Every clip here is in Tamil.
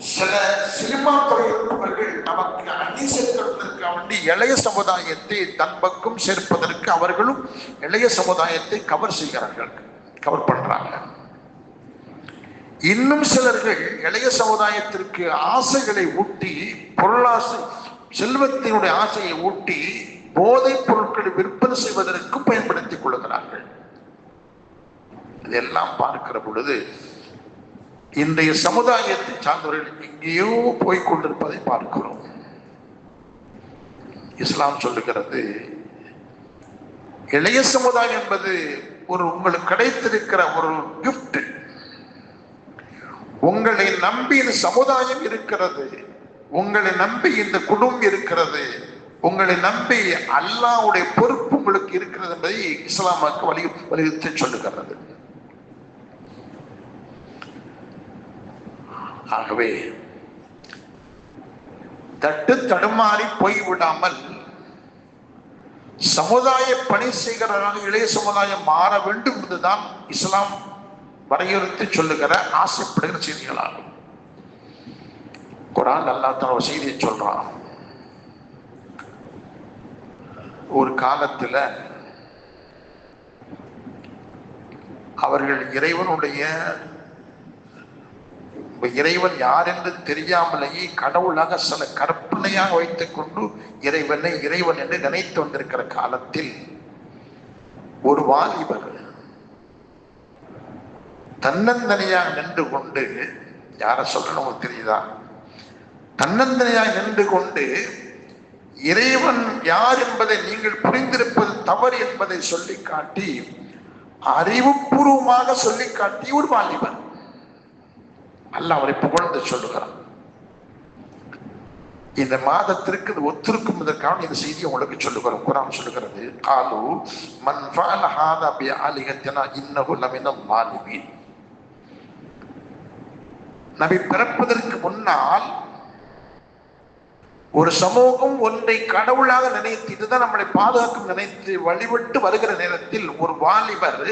சில சினிமா துறையினர்கள் நமக்கு அணி சேர்க்கிறதற்கு வேண்டி இளைய சமுதாயத்தை தன் பக்கம் சேர்ப்பதற்கு அவர்களும் இளைய சமுதாயத்தை கவர் செய்கிறார்கள் கவர் பண்றாங்க. இன்னும் சிலர்கள் இளைய சமுதாயத்திற்கு ஆசைகளை ஊட்டி பொருளாசை செல்வத்தினுடைய ஆசையை ஊட்டி போதைப் பொருட்களை விற்பனை செய்வதற்கு பயன்படுத்திக் கொள்கிறார்கள். இதெல்லாம் பார்க்கிற பொழுது இன்றைய சமுதாயத்தை சார்ந்தவர்கள் எங்கேயோ போய் கொண்டிருப்பதை பார்க்கிறோம். இஸ்லாம் சொல்லுகிறது இளைய சமுதாயம் என்பது ஒரு உங்களுக்கு கிடைத்திருக்கிற ஒரு கிஃப்ட் உங்களை நம்பி இந்த சமுதாயம் இருக்கிறது உங்களை நம்பி இந்த குடும்பம் இருக்கிறது உங்களை நம்பி அல்லாவுடைய பொறுப்பு உங்களுக்கு இருக்கிறது என்பதை இஸ்லாமுக்கு வலியுறுத்தி சொல்லுகிறது. ஆகவே தட்டு தடுமாறி போய்விடாமல் சமுதாய பணி செய்கிறவராக இளைய சமுதாயம் மாற வேண்டும் என்றுதான் இஸ்லாம் வரையறுத்து சொல்லுகிற ஆசைப்படுகிற செய்திகளாகும். குரான் அல்லா தன்னோட செய்தியை சொல்றான். ஒரு காலத்துல அவர்கள் இறைவனுடைய இறைவன் யார் என்று தெரியாமலேயே கடவுளாக சில கற்பனையாக வைத்துக் கொண்டு இறைவனை இறைவன் என்று நினைத்து வந்திருக்கிற காலத்தில் ஒரு வாலிபர் தன்னந்தனியாக நின்று கொண்டு யார சொல்லணும் தெரியுதா? தன்னந்தனியாக நின்று கொண்டு இறைவன் யார் என்பதை நீங்கள் புரிந்திருப்பது தவறு என்பதை சொல்லி காட்டி அறிவுபூர்வமாக சொல்லி காட்டி ஒரு வாலிபன் அல்ல அவரை புகழ்ந்து சொல்லுகிறான். இந்த மாதத்திற்கு இது ஒத்திருக்கும் இதற்கான இந்த செய்தி உங்களுக்கு சொல்லுகிறோம். குரான் சொல்லுகிறது காலு மன் ஃபஅல ஹாதா பி ஆலிகத்தினா இன்னஹு லமின மாலிமீன் நபி பிறப்பதற்கு முன்னால் ஒரு சமூகம் ஒன்றை கடவுளாக நினைத்து இதுதான் நம்மளை பாதுகாக்கும் நினைத்து வழிபட்டு வருகிற நேரத்தில் ஒரு வாலிபர்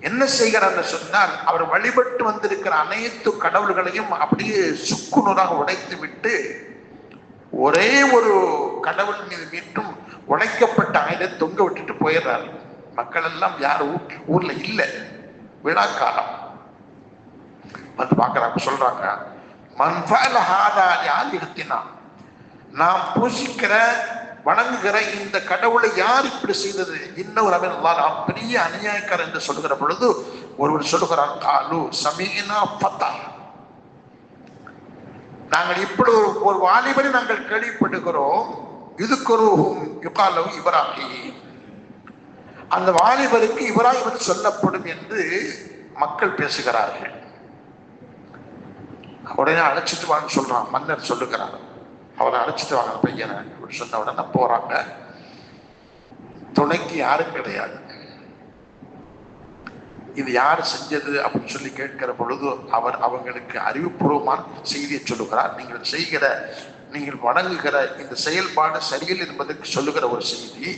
என்ன செய்கிறார்னு சொன்னால் அவர் வழிபட்டு வந்திருக்கிற அனைத்து கடவுள்களையும் அப்படியே சுக்குநூறாக உடைத்து விட்டு ஒரே ஒரு கடவுள் மீது மீண்டும் உடைக்கப்பட்ட ஆயுத தொங்க விட்டுட்டு போயிடுறாரு. மக்கள் எல்லாம் யார் ஊர் ஊர்ல இல்லை. விழாக்காலம். வந்து பார்க்கறாங்க சொல்றாங்க மன்ஃபால ஹாதா யார் நாம் பூசிக்கிற வணங்குகிற இந்த கடவுளை யார் இப்படி செய்தது? இன்னொரு அவன் நாம் பெரிய அநியாயக்காரன் என்று சொல்லுகிற பொழுது ஒருவர் சொல்லுகிறார் காலு சமீனா பத்தா நாங்கள் இப்படி ஒரு ஒரு வாலிபரை நாங்கள் கேள்விப்படுகிறோம். இதுக்கு ஒரு யுகாலவு இவராகி அந்த வாலிபருக்கு இப்ராஹிம் சொல்லப்படும் என்று மக்கள் பேசுகிறார்கள். உடனே அழைச்சிட்டு வான்னு சொல்றான் மன்னர் சொல்லுகிறார்கள் அவரை அழைச்சிட்டு வாங்க. பையனை இப்படி சொன்ன உடனே போறாங்க. துணைக்கு யாரும் கிடையாது. இது யார் செஞ்சது அப்படின்னு சொல்லி கேட்கிற பொழுது அவர் அவங்களுக்கு அறிவுபூர்வமான செய்தியை சொல்லுகிறார். நீங்கள் செய்கிற நீங்கள் வணங்குகிற இந்த செயல்பாடு சரியில்லை என்பதற்கு சொல்லுகிற ஒரு செய்தி.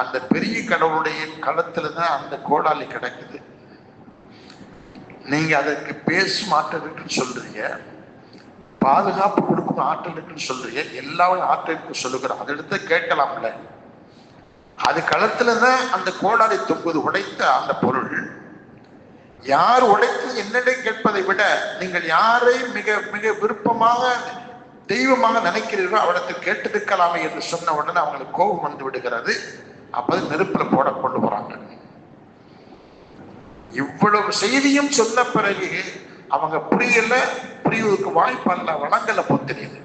அந்த பெரிய கடவுளுடைய களத்துல தான் அந்த கோடாலி கிடக்குது. நீங்க அதற்கு பேச ஆற்றல் சொல்றீங்க. பாதுகாப்பு கொடுக்கும் ஆற்றல் இருக்குன்னு சொல்றீங்க எல்லாரும் ஆற்றல் சொல்லுகிறோம் அதை எடுத்து கேட்கலாம்ல. அது களத்துல தான் அந்த கோடாரி தொங்குது உடைத்த அந்த பொருள். யார் உடைத்து என்னிடம் கேட்பதை விட நீங்கள் யாரை மிக மிக விருப்பமாக தெய்வமாக நினைக்கிறீர்களோ அவளுக்கு கேட்டிருக்கலாமே என்று சொன்ன உடனே அவங்களுக்கு கோபம் வந்து விடுகிறது. அப்போது நெருப்புல போட கொண்டு போறாங்க. இவ்வளவு செய்தியும் சொன்ன பிறகு அவங்க புரியல புரிவதற்கு வாய்ப்பல்ல வழங்கல தெரியுது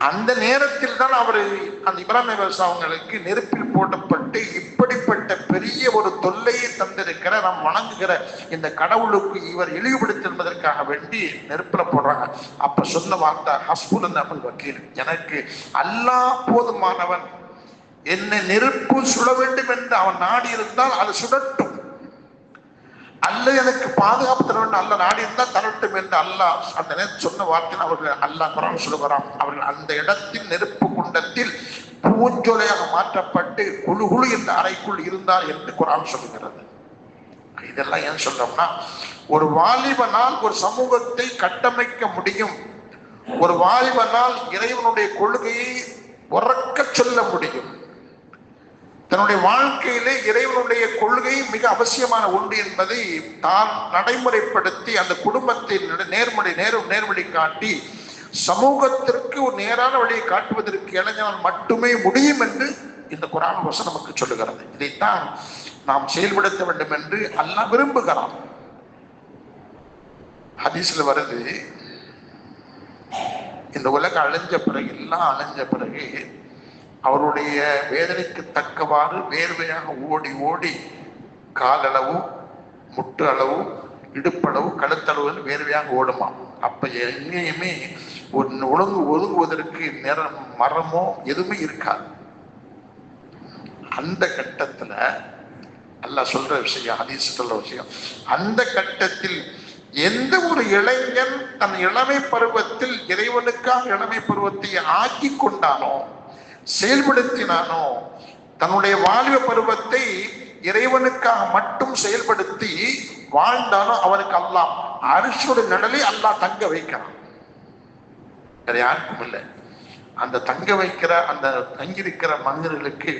அந்த நேரத்தில் தான் அவர் அந்த இப்ராஹிம் அவங்களுக்கு நெருப்பில் போடப்பட்டு இப்படிப்பட்ட பெரிய ஒரு தொல்லையை தந்திருக்கிற நாம் வணங்குகிற இந்த கடவுளுக்கு இவர் இழிவுபடுத்தி என்பதற்காக வேண்டி நெருப்புல போடுறாங்க. அப்ப சொன்ன வார்த்தை ஹஸ்புல் அமல் வக்கீல். எனக்கு அல்லா போதுமானவன். என்னை நெருப்பு சுட வேண்டும் என்று அவன் நாடி இருந்தால் அது சுடட்டும். அல்ல எனக்கு பாதுகாப்பு தர வேண்டும் அல்ல நாடி இருந்தால் தரட்டும் என்று அல்லாஹ் அந்த நேரம் சொன்ன வார்த்தையில் அவர்கள் அல்லாஹ் குரான் சொல்லுகிறான். அவர்கள் அந்த இடத்தில் நெருப்பு குண்டத்தில் பூஞ்சொலையாக மாற்றப்பட்டு குழு குழு என்ற அறைக்குள் இருந்தார் என்று குரான் சொல்லுகிறது. இதெல்லாம் ஏன் சொல்றோம்னா ஒரு வாலிபனால் ஒரு சமூகத்தை கட்டமைக்க முடியும். ஒரு வாலிபனால் இறைவனுடைய கொள்கையை உறக்க சொல்ல முடியும். தன்னுடைய வாழ்க்கையிலே இறைவனுடைய கொள்கை மிக அவசியமான ஒன்று என்பதை தான் நடைமுறைப்படுத்தி அந்த குடும்பத்தை நட- நேர்மறை நேர் நேர்வழி காட்டி சமூகத்திற்கு ஒரு நேரான வழியை காட்டுவதற்கு இளைஞனால் மட்டுமே முடியும் என்று இந்த குரான் வசனம் நமக்கு சொல்லுகிறது. இதைத்தான் நாம் செயல்படுத்த வேண்டும் என்று அல்ல விரும்புகிறான். ஹதீஸ்ல வருது இந்த உலகம் அழிஞ்ச பிறகு எல்லாம் அழிஞ்ச பிறகு அவருடைய வேதனைக்கு தக்கவாறு வேர்வையாக ஓடி ஓடி காலளவு முட்டு அளவு இடுப்பளவு கழுத்தளவு வேர்வையாக ஓடுமாம் அப்ப எங்கேயுமே ஒரு ஒழுங்கு ஒதுங்குவதற்கு நிறம் மரமோ எதுவுமே இருக்காது. அந்த கட்டத்துல அல்ல சொல்ற விஷயம் ஹதீஸ் சொல்ற விஷயம். அந்த கட்டத்தில் எந்த ஒரு இளைஞன் தன் இளமை பருவத்தில் இறைவனுக்காக இளமை பருவத்தை ஆக்கி கொண்டானோ செயல்படுத்தினானோ தன்னுடைய வாலிப பருவத்தை இறைவனுக்காக மட்டும் செயல்படுத்தி வாழ்ந்தானோ அவனுக்கு அல்லா அரிசோட நிழலை அல்லாஹ் தங்க வைக்கிறான். வேற யாருக்கும் இல்லை. அந்த தங்க வைக்கிற அந்த தங்கியிருக்கிற மனிதர்களுக்கு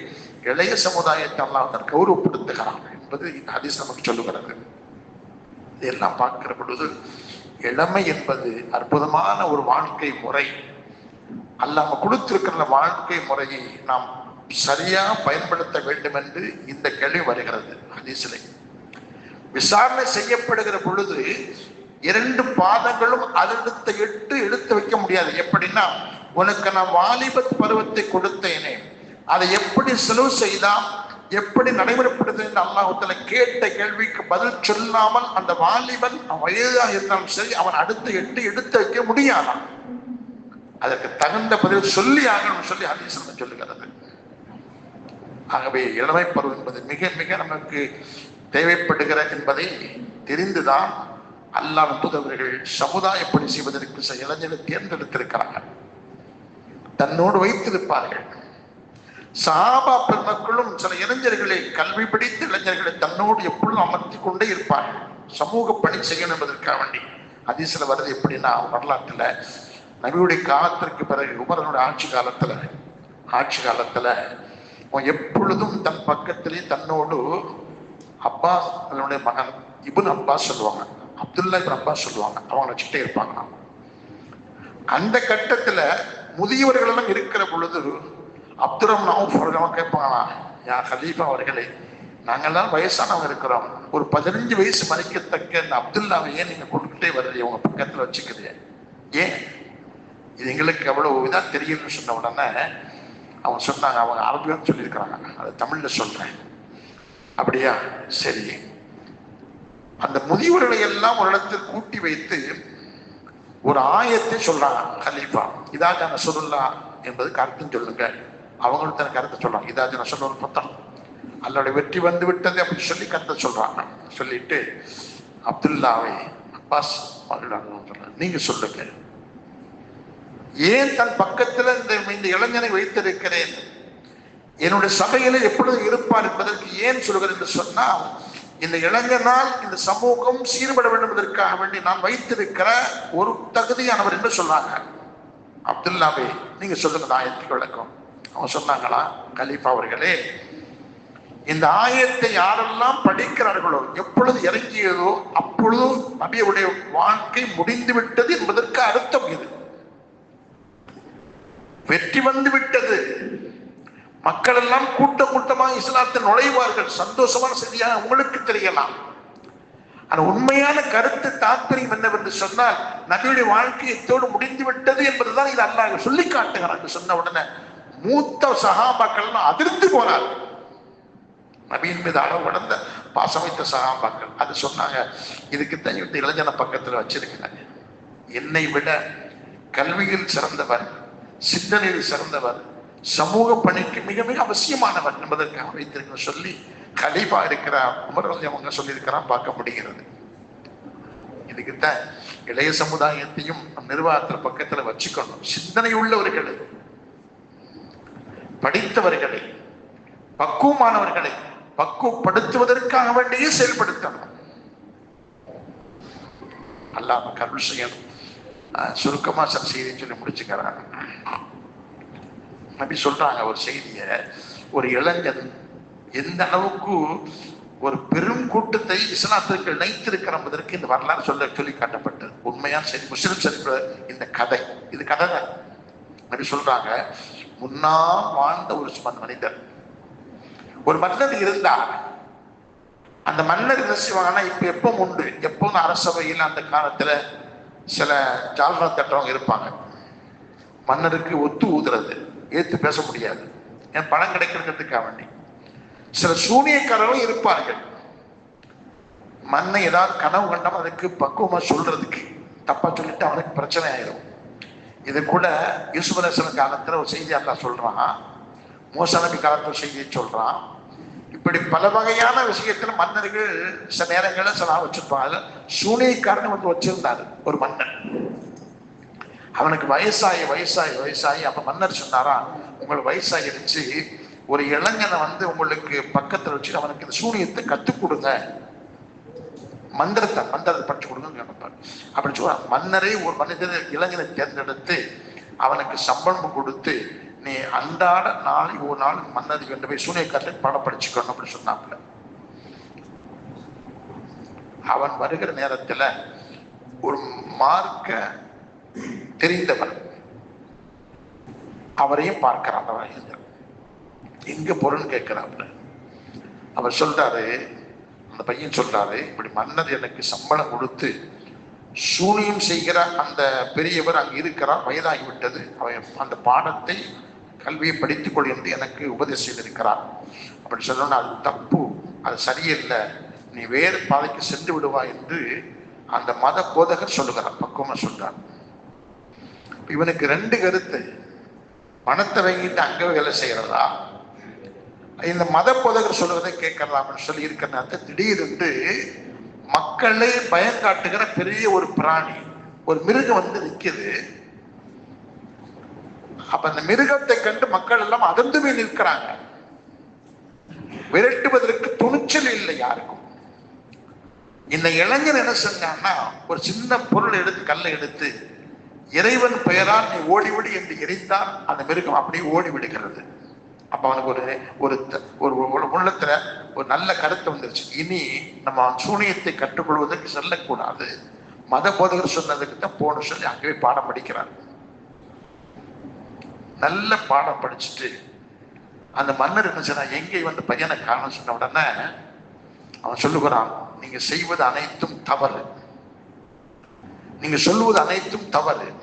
இளைய சமுதாயத்தை அல்லாஹ் வந்து கௌரவப்படுத்துகிறான் என்பது இந்த ஹதீஸ் நமக்கு சொல்லுகிறது. இதெல்லாம் பார்க்கிற பொழுது இளமை என்பது அற்புதமான ஒரு வாழ்க்கை முறை. அல்லாம கொடுத்திருக்கிற வாழ்க்கை முறையை நாம் சரியா பயன்படுத்த வேண்டும் என்று இந்த கேள்வி வருகிறது ஹதீஸிலே. விசாரணை செய்யப்படுகிற பொழுது இரண்டு பாதங்களும் அதெடுத்த எட்டு எடுத்து வைக்க முடியாது. எப்படின்னா உனக்கு நான் வாலிபத் பருவத்தை கொடுத்தேனே அதை எப்படி செலவு செய்தா எப்படி நடைமுறைப்படுது என்று அல்லாஹுத்தல கேட்ட கேள்விக்கு பதில் சொல்லாமல் அந்த வாலிபன் அவன் வயதாக இருந்தாலும் சரி அவன் அடுத்த எட்டு எடுத்து வைக்க முடியாதான் அதற்கு தகுந்த பதில் சொல்லி ஆகணும் சொல்லி ஹதீஸ் சொல்லுகிறது. ஆகவே இளமை பருவம் என்பது மிக மிக நமக்கு தேவைப்படுகிற என்பதை தெரிந்துதான் அல்லாஹ் தூதவர்கள் சமுதாய பணி செய்வதற்கு சில இளைஞரை தேர்ந்தெடுத்திருக்கிறார்கள் தன்னோடு வைத்திருப்பார்கள். சாபா பெருமக்களும் சில இளைஞர்களை கல்வி படித்த இளைஞர்களை தன்னோடு எப்பொழுதும் அமர்த்தி கொண்டே இருப்பார்கள். சமூக பணி செய்யணும் என்பதற்காக வேண்டி. அதிசல வருது எப்படின்னா வரலாற்றுல நபியுடைய காலத்திற்கு பிறகு உமரனுடைய ஆட்சி காலத்துல ஆட்சி காலத்துல அவன் எப்பொழுதும் தன் பக்கத்திலே தன்னோடு அப்பாஸ் அதனுடைய மகன் இபுன் அப்பாஸ் சொல்லுவாங்க. அப்துல்லா இபுன் அப்பாஸ் சொல்லுவாங்க. அவங்க வச்சுட்டே இருப்பாங்க. அந்த கட்டத்துல முதியவர்களெல்லாம் இருக்கிற பொழுது அப்துரம் நவுஃப் அவர்கள் கேட்பாங்களா யா ஹலீஃபா அவர்களே நாங்கெல்லாம் வயசானவங்க இருக்கிறோம். ஒரு பதினஞ்சு வயசு மறைக்கத்தக்க இந்த அப்துல்லாவை ஏன் நீங்க கொடுத்துட்டே வர்றீங்க? உங்க பக்கத்துல வச்சுக்கிறீங்க. ஏன்? இது எங்களுக்கு எவ்வளவு இதா தெரியும்னு சொன்ன உடனே அவங்க சொன்னாங்க அவங்க அரபியம் சொல்லியிருக்கிறாங்க. அதை தமிழில் சொல்றேன். அப்படியா? சரி. அந்த முதியவர்களை எல்லாம் ஒரு இடத்தில் கூட்டி வைத்து ஒரு ஆயத்தை சொல்றாங்க கலீஃபா. இதாக நசுருல்லா என்பது அர்த்தம் சொல்லுங்க. அவங்களும் தன் கருத்தை சொல்றாங்க. இதாக நசுருல் பத்தம் அல்லோட வெற்றி வந்து விட்டது அப்படின்னு சொல்லி கருத்தை சொல்றாங்க. சொல்லிட்டு அப்துல்லாவை அப்பாஸ் மகிழ்வாங்க நீங்க சொல்லுங்க. ஏன் தன் பக்கத்தில் இந்த இந்த இளைஞனை வைத்திருக்கிறேன்? என்னுடைய சபையில எப்பொழுது இருப்பார் என்பதற்கு ஏன் சொல்கிறேன் என்று சொன்னால் இந்த இளைஞனால் இந்த சமூகம் சீர்பட வேண்டும் என்பதற்காக வேண்டி நான் வைத்திருக்கிற ஒரு தகுதியானவர் என்று சொன்னாங்க. அப்துல்லாவே நீங்க சொல்லுங்க ஆயத்துக்கு விளக்கம். அவன் சொன்னாங்களா? கலீஃபா அவர்களே இந்த ஆயத்தை யாரெல்லாம் படிக்கிறார்களோ எப்பொழுது இறங்கியதோ அப்பொழுது நபியுடைய வாழ்க்கை முடிந்து விட்டது என்பதற்கு அர்த்தம் இது. வெற்றி வந்து விட்டது. மக்கள் எல்லாம் கூட்ட கூட்டமாக இஸ்லாத்தில் நுழைவார்கள். சந்தோஷமான செய்தியாக உங்களுக்கு தெரியலாம். ஆனால் உண்மையான கருத்து தாற்பயம் என்னவென்று சொன்னால் நபியுடைய வாழ்க்கையத்தோடு முடிந்து விட்டது என்பதுதான் இது அல்லாஹ் சொல்லி காட்டுகிறார் சொன்ன உடனே மூத்த சகாபாக்கள் அதிர்ந்து போனார் நபியின் மீது அளவு கடந்த பாசம் வைத்த சகாபாக்கள் அது சொன்னாங்க இதுக்கு தனி விட்டு இளைஞன பக்கத்தில் வச்சிருக்கிறாங்க. என்னை விட கல்வியில் சிறந்தவர் சிந்தனையில் சிறந்தவர் சமூக பணிக்கு மிக மிக அவசியமானவர் என்பதற்காக வைத்திருக்க சொல்லி கலீஃபா இருக்கிறார் உமர் அவங்க சொல்லியிருக்கிறான் பார்க்க முடிகிறது. இதுக்குத்தான் இளைய சமுதாயத்தையும் நிர்வாகத்தில் நிர்வாகத்துல பக்கத்துல வச்சுக்கணும். சிந்தனை உள்ளவர்களை படித்தவர்களை பக்குவமானவர்களை பக்குவப்படுத்துவதற்காக வேண்டியே செயல்படுத்தணும். அல்லாம கருள் செய்யணும். சுருக்கமா சில செய்தின்னு சொல்லி முடிச்சுக்கிறாங்க அப்படி சொல்றாங்க ஒரு செய்திய ஒரு இளைஞன் எந்த அளவுக்கு ஒரு பெரும் கூட்டத்தை இஸ்லாத்திற்கு இணைத்திருக்கிற என்பதற்கு இந்த வரலாறு சொல்ல சொல்லி காட்டப்பட்டது. உண்மையான சரி முஸ்லிம் சரிப்பு இந்த கதை. இது கதை தான். அப்படி சொல்றாங்க முன்னா வாழ்ந்த ஒரு மனிதர். ஒரு மன்னர் இருந்தார். அந்த மன்னர் என்ன செய்வாங்கன்னா இப்ப எப்பவும் உண்டு. எப்பவும் அரசவையில் அந்த காலத்துல சில ஜால்ரா தட்டுறவங்க இருப்பாங்க. மன்னருக்கு ஒத்து ஊதுறது. ஏத்து பேச முடியாது. ஏன் பணம் கிடைக்கிறதுக்காக வேண்டி. சில சூனியக்காரர்களும் இருப்பார்கள். மண்ணை ஏதாவது கனவு கண்டோம் அதுக்கு பக்குவமா சொல்றதுக்கு தப்பா சொல்லிட்டு அவனுக்கு பிரச்சனை ஆயிரும். இது கூட யூசுபரேசன காலத்துல ஒரு செய்தி அல்லா சொல்றான். மூசா நபி காலத்துல செய்தியை சொல்றான். இப்படி பல வகையான விஷயத்துல மன்னர்கள் சில நேரங்களில் சில ஆள் வச்சிருப்பாங்க. சூனியக்காரன் வந்து வச்சிருந்தாரு ஒரு மன்னன். அவனுக்கு வயசாகி வயசாகி வயசாகி அப்ப மன்னர் சொன்னாரா உங்களுக்கு வயசாகிருச்சு ஒரு இளைஞனை வந்து உங்களுக்கு பக்கத்துல வச்சு அவனுக்கு இந்த சூனியத்தை கத்துக் கொடுங்க. மந்திரத்தை மந்திரத்தை படிச்சு கொடுங்கன்னு கேட்பார். அப்படின்னு சொல்ல மன்னரே ஒரு மனிதர் இளைஞனை தேர்ந்தெடுத்து அவனுக்கு சம்பளம் கொடுத்து நீ அன்றாட நாளை ஒரு நாள் மன்னதி கொண்டு போய் சூனியக்காரத்தை பாடம் படிச்சுக்கணும் அப்படின்னு சொன்னாப்புல. அவன் வருகிற நேரத்துல ஒரு மார்க்க தெரிந்தவர் அவரையும் பார்க்கிறான் அந்த எங்க பொருள் கேட்கிறாப்புல. அவர் சொல்றாரு அந்த பையன் சொல்றாரு இப்படி மன்னர் எனக்கு சம்பளம் கொடுத்து சூனியம் செய்கிற அந்த பெரியவர் அங்க இருக்கிறார் வயதாகி விட்டது அவன் அந்த பாடத்தை கல்வியை படித்துக் கொள் என்று எனக்கு உபதேசம் செய்திருக்கிறார். அப்படி சொன்னால் அது தப்பு அது சரியில்லை. நீ வேறு பாதைக்கு சென்று விடுவா என்று அந்த மத போதகர் சொல்லுகிறார் பக்குவமா சொல்றார். இவனுக்கு ரெண்டு கருத்து. பணத்தை வாங்கிட்டு அங்க வேலை செய்யறதா? இந்த மத போதகர் சொல்லுவதை கேட்கலாம்னு சொல்லி இருக்கிற நேரத்தில் திடீரென்று மக்களை பயம் காட்டுகிற பெரிய ஒரு பிராணி ஒரு மிருகம் வந்து நிற்குது அப்ப அந்த மிருகத்தை கண்டு மக்கள் எல்லாம் அதிர்ந்து போய் நிற்கிறாங்க. விரட்டுவதற்கு துணிச்சல் இல்லை யாருக்கும். இந்த இளைஞர் என்ன செஞ்சான்னா ஒரு சின்ன பொருள் எடுத்து கல்லை எடுத்து இறைவன் பெயரால் நீ ஓடிவிடு என்று எரிந்தால் அந்த மிருகம் அப்படியே ஓடி விடுகிறது. அப்ப அவனுக்கு ஒரு ஒரு ஒரு ஒரு உள்ளத்துல ஒரு நல்ல கருத்து வந்துருச்சு. இனி நம்ம சூனியத்தை கற்றுக்கொள்வதற்கு செல்லக்கூடாது. மத போதகர் சொன்னதுக்கு தான் போன சொல்லி அங்கேயே பாடம் படிக்கிறார். நல்ல பாடம் படிச்சுட்டு அந்த மன்னர் என்ன சொன்னா எங்கே வந்து பையனை காரணம் சொன்ன உடனே அவன் சொல்லுகிறான் நீங்க செய்வது அனைத்தும் தவறு. நீங்க சொல்லுவது அனைத்தும் தவறு.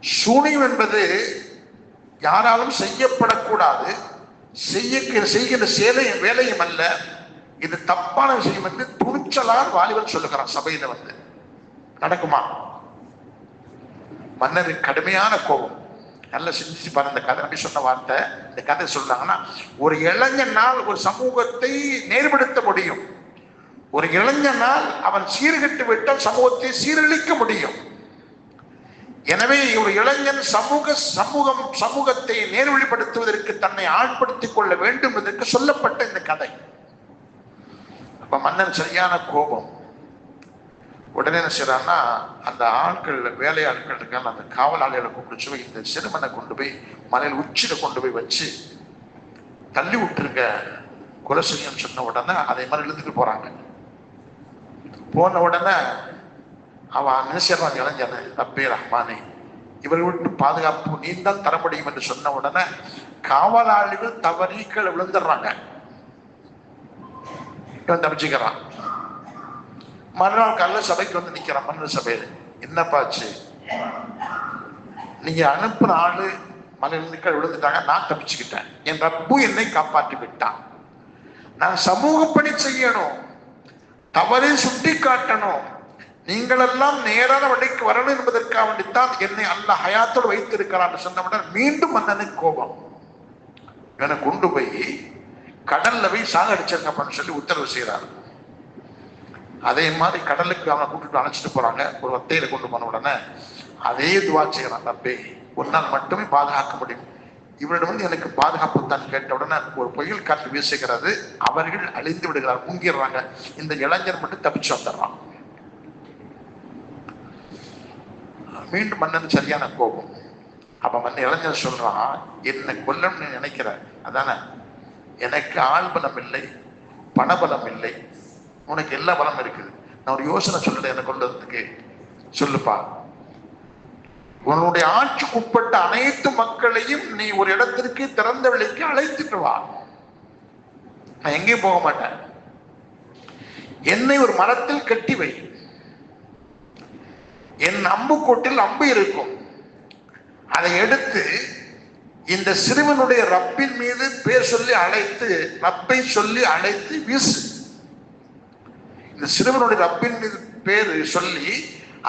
சூனியம் என்பது யாராலும் செய்யப்படக்கூடாது. செய்ய செய்கிற சேலையும் வேலையும் அல்ல. இது தப்பான விஷயம் என்று துணிச்சலால் வாலிபன் சொல்லுகிறான் சபையில வந்து. நடக்குமா? மன்னருக்கு கடுமையான கோபம். நல்லா சிந்திச்சு பாருங்க இந்த கதை நம்பி சொன்ன வார்த்தை இந்த கதை சொல்றாங்கன்னா ஒரு இளைஞனால் ஒரு சமூகத்தை நேர்படுத்த முடியும். ஒரு இளைஞனால் அவன் சீர்கட்டு விட்டால் சமூகத்தை சீரழிக்க முடியும். எனவே ஒரு இளைஞன் சமூக சமூகம் சமூகத்தை நேர்வழிப்படுத்துவதற்கு தன்னை ஆட்படுத்திக் கொள்ள வேண்டும் என்பதற்கு சொல்லப்பட்ட இந்த கதை. அப்ப மன்னன் சரியான கோபம். உடனே என்ன செய்யறான்னா அந்த ஆட்கள் வேலையாட்கள் இருக்காங்க அந்த காவலாளிகளை கூப்பிட்டு சொல்லி இந்த சிறுமனை கொண்டு போய் மலையில் உச்சியில கொண்டு போய் வச்சு தள்ளி விட்டுருங்க கொலை சொன்ன உடனே அதே மாதிரி இழுத்துட்டு போறாங்க. போன உடனே அவன் நினைச்சிடறான் இளைஞன் ரப்பே ரஹ்மானே இவர்கள் விட்டு பாதுகாப்பு நீ தான் தர முடியும் என்று சொன்ன உடனே காவலாளிகள் தவறி கீழே விழுந்துடுறாங்க. இவன் தப்பிச்சுக்கிறான். மறுநாள் காலைல சபைக்கு வந்து நிக்கிறான் மன்னர் சபையில என்னப்பாச்சு நீங்க அனுப்புன ஆளு மலையில கீழே விழுந்துட்டாங்க. நான் தப்பிச்சுக்கிட்டேன். என் ரப்பு என்னை காப்பாற்றி விட்டான். நான் சமூக பணி செய்யணும். தவறை சுட்டி காட்டணும் நீங்களெல்லாம் நேரான வழிக்கு வரணும் என்பதற்காக வேண்டித்தான் என்னை அல்ல ஹயாத்தோடு வைத்திருக்கிறான் சொன்னவுடன் மீண்டும் மன்னனுக்கு கோபம். இவனை கொண்டு போய் கடல்ல போய் சாகடிச்சிருங்கப்பான்னு சொல்லி உத்தரவு செய்யறாரு அதே மாதிரி கடலுக்கு அவனை கூட்டிட்டு அழைச்சிட்டு போறாங்க. ஒரு ஒத்தையில கொண்டு போன உடனே அதே துவா செய்யறான் தப்பே உன்னால் மட்டுமே பாதுகாக்க முடியும். இவரிடம் வந்து எனக்கு பாதுகாப்பு தான் கேட்ட உடனே ஒரு புயல் காற்று வீசுகிறது. அவர்கள் அழிந்து விடுகிறார் முங்கிடுறாங்க. இந்த இளைஞர் மட்டும் தப்பிச்சு வந்துடுறான். மீண்டும் மன்னன் சரியான கோபம். அப்ப மன்ன இளைஞர் சொல்றான் என்னை கொல்லணும்னு நினைக்கிற? அதானே எனக்கு ஆள்பலம் இல்லை பணபலம் இல்லை உனக்கு எல்லா பலம் இருக்குது. நான் ஒரு யோசனை சொல்லல என்னை வந்ததுக்கு சொல்லுப்பா. உன்னுடைய ஆட்சிக்கு உட்பட்ட அனைத்து மக்களையும் நீ ஒரு இடத்திற்கு திறந்த விலைக்கு அழைத்துட்டு வா. நான் எங்கேயும் போக மாட்டேன். என்னை ஒரு மரத்தில் கட்டி வை. என் அம்புக்கோட்டில் அம்பு இருக்கும். அதை எடுத்து இந்த சிறுவனுடைய ரப்பின் மீது பேர் சொல்லி அழைத்து ரப்பை சொல்லி அழைத்து வீசு. இந்த சிறுவனுடைய ரப்பின் மீது பேர் சொல்லி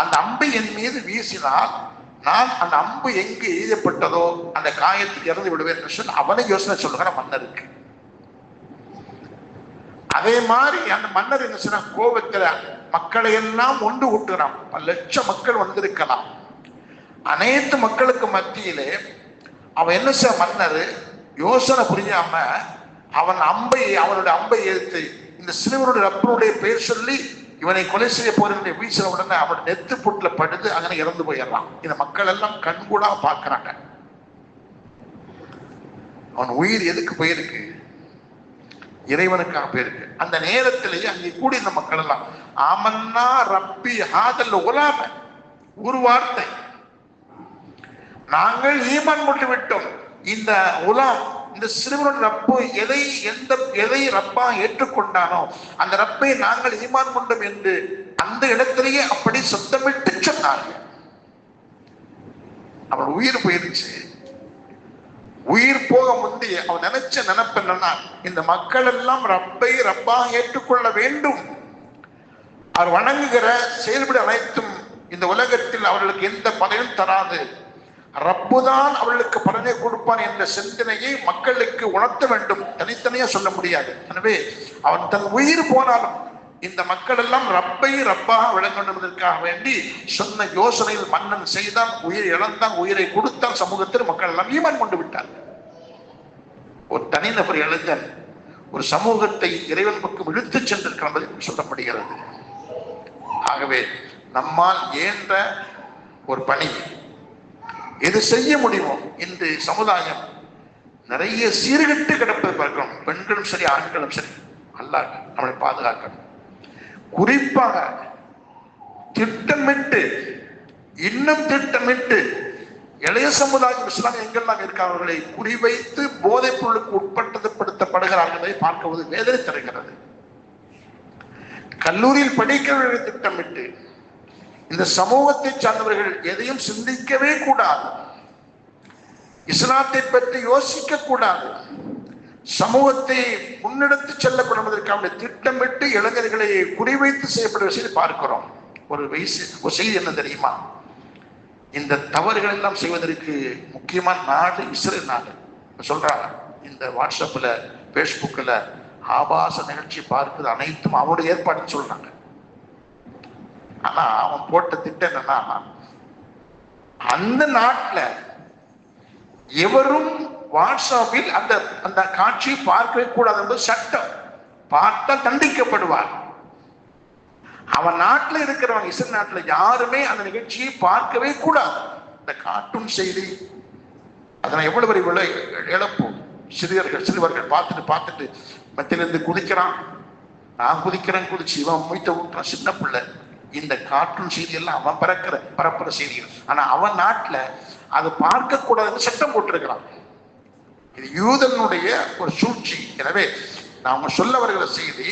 அந்த அம்பை என் மீது வீசினால் நான் அந்த அம்பு எங்கு எழுதப்பட்டதோ அந்த காயத்தில் இறந்து விடுவேன் என்று சொல்லி அவனை யோசனை சொல்லுகிற மன்னருக்கு. அதே மாதிரி அந்த மன்னர் என்ன செய்ய கோபத்துல மக்களை எல்லாம் ஒன்று கூட்டுகிறான். பல லட்சம் மக்கள் வந்திருக்கலாம். அனைத்து மக்களுக்கு மத்தியிலே அவன் என்ன செய்ய மன்னர் யோசனை புரியாம அவன் அம்பை அவனுடைய அம்பை எழுத்து இந்த சிறுவனுடைய ரப்பனுடைய பெயர் சொல்லி இவனை கொலை செய்ய போறேன் வீசின உடனே அவன் நெத்து புட்டுல படுத்து அங்கே இறந்து போயிடுறான். இந்த மக்கள் எல்லாம் கண்கூடா பார்க்கறாங்க. அவன் உயிர் எதுக்கு போயிருக்கு? இறைவனுக்காக போயிருக்கு. அந்த நேரத்திலேயே அங்கே கூடி இந்த மக்கள் எல்லாம் ஆமன்னா ரப்பி ஹாதல் உலாம. ஒரு வார்த்தை நாங்கள் ஈமான் கொண்டு விட்டோம். இந்த உலாம் இந்த சிறுவனுடைய ரப்பு எதை எந்த எதை ரப்பா ஏற்றுக்கொண்டானோ அந்த ரப்பை நாங்கள் ஈமான் கொண்டோம் என்று அந்த இடத்திலேயே அப்படி சத்தமிட்டு சொன்னார்கள். அவன் உயிர் போயிருச்சு. உயிர் போக முந்தி அவன் நினைச்ச நினைப்பு என்னன்னா இந்த மக்கள் எல்லாம் ரப்பை ரப்பா ஏற்றுக்கொள்ள வேண்டும். அவர் வணங்குகிற செயல்பட அனைத்தும் இந்த உலகத்தில் அவர்களுக்கு எந்த பலனும் தராது. ரப்புதான் அவர்களுக்கு பலனை கொடுப்பான் என்ற சிந்தனையை மக்களுக்கு உணர்த்த வேண்டும். தனித்தனியா சொல்ல முடியாது. எனவே அவன் தன் உயிர் போனாலும் இந்த மக்கள் எல்லாம் ரப்பை ரப்பாக விளங்க என்பதற்காக வேண்டி சொன்ன யோசனையில் மன்னன் செய்தான் உயிர் இழந்தான் உயிரை கொடுத்தான் சமூகத்தில் மக்கள் எல்லாம் ஈமான் கொண்டு விட்டார் ஒரு தனிநபர் இளைஞன் ஒரு சமூகத்தை இறைவன் பக்கம் இழுத்துச் சென்றிருக்கிறது சொல்லப்படுகிறது. ஆகவே நம்மால் இயன்ற ஒரு பணி எது செய்ய முடியுமோ இன்று சமுதாயம் நிறைய சீர்கெட்டு கிடப்பதை பார்க்கிறோம் பெண்களும் சரி ஆண்களும் சரி. அல்லாஹ் நம்மளை பாதுகாக்கணும். குறிப்பாக திட்டமிட்டு இன்னும் திட்டமிட்டு இளைய சமுதாயம் இஸ்லாம் எங்கெல்லாம் இருக்கிறவர்களை குறிவைத்து போதைப் பொருளுக்கு உட்படுத்தப்படுத்தப்படுகிறார்களே பார்க்குவது வேதனை தருகிறது. கல்லூரியில் படிக்கிறவர்களை திட்டமிட்டு இந்த சமூகத்தை சார்ந்தவர்கள் எதையும் சிந்திக்கவே கூடாது. இஸ்லாத்தை பற்றி யோசிக்க கூடாது. சமூகத்தை முன்னெடுத்து செல்லப்படுவதற்கான திட்டமிட்டு இளைஞர்களை குறிவைத்து செய்யப்படும் விஷயத்தை பார்க்கிறோம். ஒரு வயசு ஒரு செய்தி என்ன தெரியுமா? இந்த தவறுகள் எல்லாம் செய்வதற்கு முக்கியமான நாடு இஸ்ரேல் நாடு. சொல்றாங்க இந்த வாட்ஸ்அப்ல ஃபேஸ்புக்கில் ஆபாச நிகழ்ச்சி பார்க்குது அனைத்தும் அவனுடைய ஏற்பாடுன்னு சொல்றாங்க. ஆனா அவன் போட்ட திட்டம் என்னன்னா அந்த நாட்டுல எவரும் வாட்ஸ்அப்பில் அந்த அந்த காட்சியை பார்க்கவே கூடாது என்பது சட்டம். பார்த்தா தண்டிக்கப்படுவார். அவன் நாட்டுல இருக்கிறவன் இசை நாட்டுல யாருமே அந்த நிகழ்ச்சியை பார்க்கவே கூடாது. இந்த கார்ட்டூன் செய்தி அதனை எவ்வளவு பெரிய விலை இழப்பு. சிறியர்கள் சிறுவர்கள் பார்த்துட்டு பார்த்துட்டு மத்தியிலிருந்து குதிக்கிறான். நான் குதிக்கிறேன் குதிச்சு இவன் மூத்த விட்டுறான் சின்ன பிள்ளை. இந்த கார்ட்டூன் செய்தி எல்லாம் அவன் பறக்கிற பரப்புற செய்திகள் ஆனா அவன் நாட்டுல அது பார்க்க கூடாதுன்னு சட்டம் போட்டிருக்கிறான். இது யூதனுடைய ஒரு சூழ்ச்சி. எனவே நாம சொல்ல வருகிற செய்தி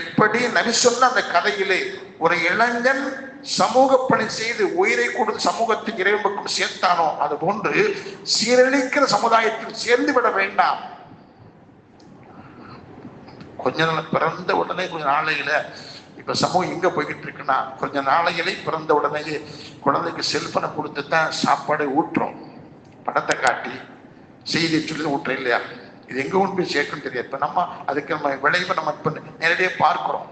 எப்படி நபி சொன்ன அந்த கதையிலே ஒரு இளைஞன் சமூக பணி செய்து உயிரை கொடுத்து சமூகத்துக்கு இறைவன் சேர்த்தானோ அது போன்று சீரழிக்கிற சமுதாயத்தில் சேர்ந்து விட வேண்டாம். கொஞ்ச நாள் பிறந்த உடனே கொஞ்ச நாளையில இப்ப சமூகம் எங்க போய்கிட்டு இருக்குன்னா கொஞ்ச நாளையிலே பிறந்த உடனே குழந்தைக்கு செல்பனை கொடுத்து தான் சாப்பாடு ஊட்டுறோம். படத்தை காட்டி செய்தி சொல்லி ஊட்டுறோம் இல்லையா? இது எங்க கொண்டு போய் சேர்க்கணும் தெரியாது. இப்ப நம்ம அதுக்கு நம்ம விளைவை நம்ம இப்ப நேரடியாக பார்க்கிறோம்.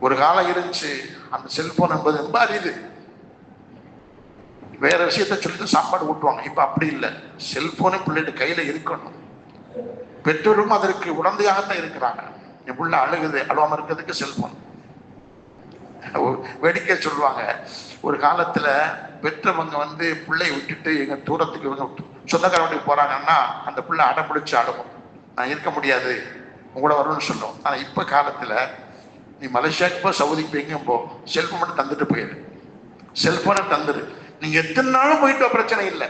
ஒரு காலம் இருந்துச்சு அந்த செல்போன் என்பது ரொம்ப அரிது. வேற விஷயத்த சொல்லிட்டு சாப்பாடு ஊட்டுவாங்க. இப்ப அப்படி இல்லை. செல்போனு பிள்ளைங்க கையில இருக்கணும். பெற்றோரும் அதற்கு உடந்தையாகத்தான் இருக்கிறாங்க. என் புள்ள அழுகுது அழுவாம இருக்கிறதுக்கு செல்போன் வேடிக்கை சொல்லுவாங்க. ஒரு காலத்துல பெற்றவங்க வந்து பிள்ளை விட்டுட்டு எங்க தூரத்துக்கு இவங்க சொந்தக்கார போறாங்கன்னா அந்த பிள்ளை அடம்பிடிச்சு பிடிச்சு நான் இருக்க முடியாது. உங்களோட வரும்னு சொல்லும் ஆனா இப்ப காலத்துல நீ மலேசியாவுக்கு போ சவுதிக்கு போய் எங்கேயும் போ. செல்போன் மட்டும் தந்துட்டு போயிரு. செல்போனை தந்துரு. நீங்க எத்தனை நாளும் போயிட்டு பிரச்சனை இல்லை.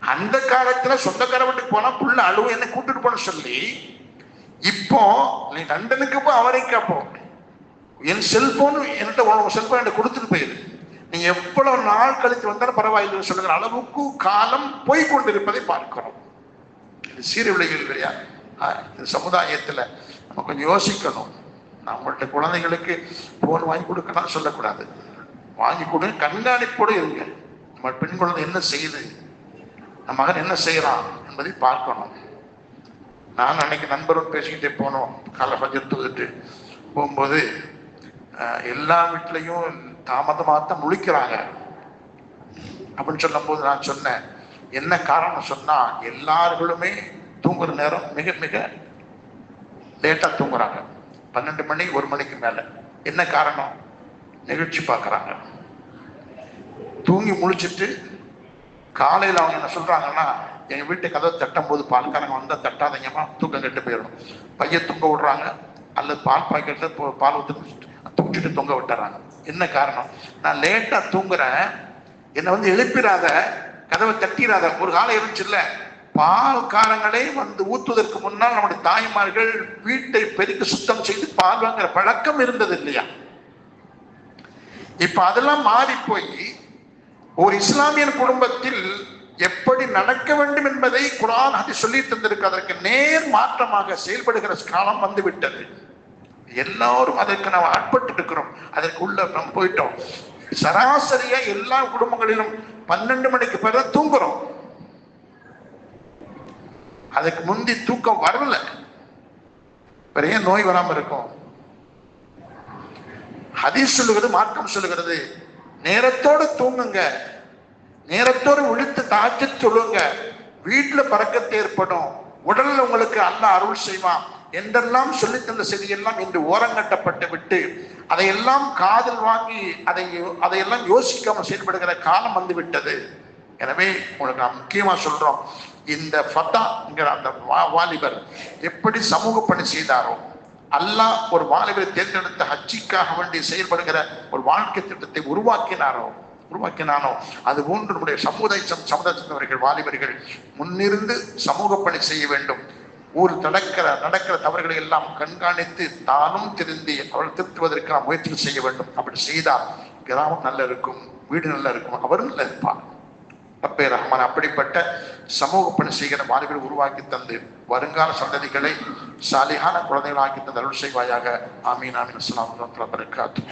அந்த காலத்துல சொந்தக்கார வீட்டுக்கு போனா புள்ள அழுவும் என்ன கூட்டிட்டு போன சொல்லி இப்போ நீ லண்டனுக்கு போ அமெரிக்கா போ. என் செல்போன் என்கிட்ட உன் செல்போன் என்கிட்ட கொடுத்துட்டு போயிரு. நீங்க எவ்வளவு நாள் கழித்து வந்தாலும் பரவாயில்லை சொல்லுகிற அளவுக்கு காலம் போய்கொண்டிருப்பதை பார்க்கிறோம். இது சீர்விளைகள் இல்லையா இந்த சமுதாயத்துல நம்ம கொஞ்சம் யோசிக்கணும். நம்மள்ட்ட குழந்தைகளுக்கு போன் வாங்கி கொடுக்கலாம் சொல்லக்கூடாது. வாங்கி கொடு கண்காணிப்போடு இருங்க. நம்ம பெண் குழந்தை என்ன செய்யுது? நம்ம மகன் என்ன செய்யறான் என்பதை பார்க்கணும். நான் அன்னைக்கு நண்பரும் பேசிக்கிட்டே போனோம். காலை பஞ்சம் தூக்கிட்டு போகும்போது எல்லா வீட்லையும் தாமதமாக தான் முழிக்கிறாங்க. அப்படின்னு சொல்லும்போது நான் சொன்னேன் என்ன காரணம்? சொன்னா எல்லார்களுமே தூங்குற நேரம் மிக மிக லேட்டா தூங்குறாங்க. பன்னெண்டு மணி ஒரு மணிக்கு மேல. என்ன காரணம்? நிகழ்ச்சி பார்க்குறாங்க தூங்கி முழிச்சிட்டு காலையில் அவங்க என்ன சொல்றாங்கன்னா எங்கள் வீட்டு கதவை தட்டும் போது பால்காரங்க வந்தால் தட்டாதீங்கம்மா தூக்கம் கெட்டு போயிடும் பையன் தூங்க விடுறாங்க. அல்லது பால் பாக்கெட்டில் பால் ஊற்று தூக்கிட்டு தொங்க விட்டுறாங்க. என்ன காரணம்? நான் லேட்டாக தூங்குறேன். என்னை வந்து எழுப்பிடாத கதவை தட்டிடாத ஒரு காலம் இருந்துச்சுல்ல பால்காரங்களே வந்து ஊத்துவதற்கு முன்னால் நம்முடைய தாய்மார்கள் வீட்டை பெருக்கி சுத்தம் செய்து பால் வாங்குற பழக்கம் இருந்தது இல்லையா? இப்ப அதெல்லாம் மாறி போய் ஒரு இஸ்லாமியன் குடும்பத்தில் எப்படி நடக்க வேண்டும் என்பதை குரான் அதை சொல்லி தந்திருக்கு. அதற்கு நேர் மாற்றமாக செயல்படுகிற காலம் வந்து விட்டது எல்லாரும் அதற்கு நாம் ஆட்பட்டு இருக்கிறோம் அதற்கு உள்ள நம்ம போயிட்டோம். சராசரியா எல்லா குடும்பங்களிலும் பன்னெண்டு மணிக்கு பிறகு தூங்குறோம். அதுக்கு முந்தி தூக்கம் வரல. பெரிய நோய் வராம இருக்கும்? ஹதீஸ் சொல்லுகிறது மார்க்கம் சொல்லுகிறது. நேரத்தோடு தூங்குங்க. நேரத்தோடு விழுத்து தாச்சு சொல்லுங்க. வீட்டுல பறக்கத்து ஏற்படும். உடல்ல உங்களுக்கு அல்ல அருள் செய்வான். என்றெல்லாம் சொல்லி தந்த செய்தியெல்லாம் இன்று ஓரங்கட்டப்பட்டு விட்டு அதையெல்லாம் காதல் வாங்கி அதை அதையெல்லாம் யோசிக்காம செயல்படுகிற காலம் வந்து விட்டது. எனவே உங்களுக்கு நான் முக்கியமா சொல்றோம் இந்த ஃபத்தாங்கிற அந்த வா- வாலிபர் எப்படி சமூக பணி செய்தாரோ அல்லாஹ் ஒரு வாலிபரை தேர்ந்தெடுத்த ஹஜ்ஜிக்காக வேண்டி செயல்படுகிற ஒரு வாழ்க்கை திட்டத்தை உருவாக்கினாரோ உருவாக்கினானோ அது போன்று நம்முடைய சமுதாய சம்- சமுதாயத்தினர்கள் வாலிபர்கள் முன்னிருந்து சமூக பணி செய்ய வேண்டும். ஊர் நடக்கிற நடக்கிற தவறுகளை எல்லாம் கண்காணித்து தானும் திருந்தி அவள் திருத்துவதற்கு நாம் முயற்சி செய்ய வேண்டும். அப்படி செய்தால் கிராமம் நல்லா இருக்கும் வீடு நல்லா இருக்கும் அவரும் நல்லா இருப்பார். அப்பே ரஹ்மான். அப்படிப்பட்ட சமூக பணி செய்கிற மாணவர்கள் உருவாக்கி தந்து வருங்கால சந்ததிகளை சாலிகான குழந்தைகளாக்கி தந்து அருள் செய்வாயாக. ஆமீன் ஆமீன். அஸ்லாம் வரகாத்து